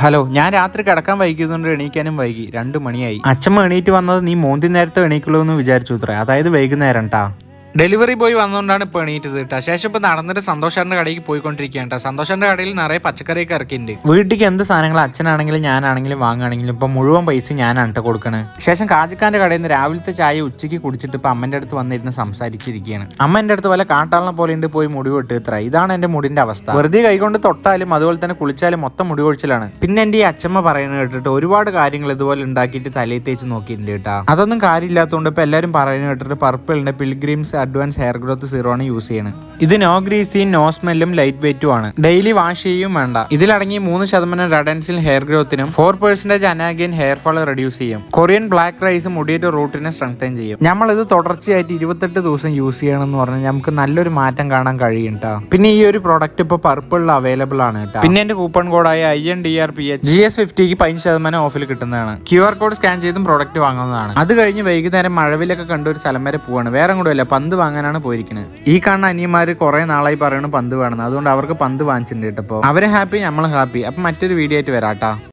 Hello ഞാൻ രാത്രി കിടക്കാൻ വൈകിയതുകൊണ്ട് എണീക്കാനും വൈകി. രണ്ട് മണിയായി. അച്ഛമ്മ എണീറ്റ് വന്നത് നീ മോന്തി നേരത്തെ എണീക്കുള്ളൂ എന്ന് വിചാരിച്ചു അത്രേ അതായത് വൈകുന്നേരം ട്ടാ. ഡെലിവറി ബോയ് വന്നുകൊണ്ടാണ് ഇപ്പോൾ എണീറ്റത് കേട്ടോ. ശേഷം ഇപ്പോൾ നടന്നിട്ട് സന്തോഷാറിന്റെ കടയിൽ പോയിക്കൊണ്ടിരിക്കുകയാണ് കേട്ടോ. സന്തോഷാറിന്റെ കടയിൽ നിറയെ പച്ചക്കറിയൊക്കെ ഇറക്കിയിട്ടുണ്ട്. വീട്ടിലേക്ക് എന്ത് സാധനങ്ങൾ അച്ഛനാണെങ്കിലും ഞാനാണെങ്കിലും വാങ്ങുകയാണെങ്കിലും ഇപ്പൊ മുഴുവൻ പൈസ ഞാനാണ് കേട്ടോ കൊടുക്കണത് ശേഷം കാജിക്കാന്റെ കടയിൽ നിന്ന് രാവിലത്തെ ചായ ഉച്ചയ്ക്ക് കുടിച്ചിട്ട് ഇപ്പൊ അമ്മന്റെ അടുത്ത് വന്നിരുന്ന് സംസാരിച്ചിരിക്കുകയാണ്. അമ്മ എന്റെ അടുത്ത് വല്ല കാട്ടാളനെ പോലെ ഉണ്ട് പോയി മുടി വെട്ട് ഇത്ര. ഇതാണ് എന്റെ മുടിന്റെ അവസ്ഥ. വെറുതെ കൈകൊണ്ട് തൊട്ടാലും അതുപോലെ തന്നെ കുളിച്ചാലും മൊത്തം മുടി കൊഴിച്ചിലാണ്. പിന്നെ എന്റെ ഈ അച്ഛമ്മ പറയുന്നത് കേട്ടിട്ട് ഒരുപാട് കാര്യങ്ങൾ ഇതുപോലെ ഉണ്ടാക്കിയിട്ട് തലയിൽ തേച്ച് നോക്കിയിട്ടുണ്ട് കേട്ടാ. അതൊന്നും കാര്യമില്ലാത്തതുകൊണ്ട് ഇപ്പൊ എല്ലാവരും പറയുന്നത് കേട്ടിട്ട് പർപ്പിളിന്റെ pilgrims advance hair growth zero ആണ് യൂസ് ചെയ്യുന്നത് ഇത് നോ ഗ്രീസിയും നോ സ്മെല്ലും ലൈറ്റ് വെയിറ്റും ആണ്. ഡെയിലി വാഷ് ചെയ്യും വേണ്ട. ഇതിലടങ്ങി മൂന്ന് ശതമാനം റഡൻസിൽ hair ഗ്രോത്തിനും four percentage anagain hair fall reduce ചെയ്യും. കൊറിയൻ ബ്ലാക്ക് റൈസ് മുടിയുടെ റൂട്ടിനെ സ്ട്രെങ്തൻ ചെയ്യും. നമ്മൾ ഇത് തുടർച്ചയായിട്ട് ഇരുപത്തെട്ട് ദിവസം യൂസ് ചെയ്യണം എന്ന് പറഞ്ഞാൽ നമുക്ക് നല്ലൊരു മാറ്റം കാണാൻ കഴിയും. പിന്നെ ഈ ഒരു പ്രോഡക്റ്റ് ഇപ്പോൾ പർപ്പിളിൽ അവൈലബിൾ ആണ് കേട്ടോ പിന്നെ എന്റെ coupon കോഡായ I N D R P H G S ഫിഫ്റ്റിക്ക് പതിനഞ്ച് ശതമാനം ഓഫിൽ കിട്ടുന്നതാണ്. ക്യു ആർ കോഡ് സ്കാൻ ചെയ്തും പ്രോഡക്റ്റ് വാങ്ങുന്നതാണ്. അത് കഴിഞ്ഞ് വൈകുന്നേരം മഴവിലൊക്കെ കണ്ട ഒരു സ്ഥലം വരെ പോവാണ്. വേറെ കൂടെ പന്ത് വാങ്ങാനാണ് പോയിരിക്കുന്നത് ഈ കാണുന്ന അനിയന്മാര് കുറെ നാളായി പറയണ പന്ത് വേണമെന്ന്. അതുകൊണ്ട് അവർക്ക് പന്ത് വാങ്ങിച്ചിട്ടുണ്ട് കേട്ടപ്പോൾ അവരെ ഹാപ്പി നമ്മൾ ഹാപ്പി അപ്പൊ മറ്റൊരു വീഡിയോ ആയിട്ട് വരാട്ടാ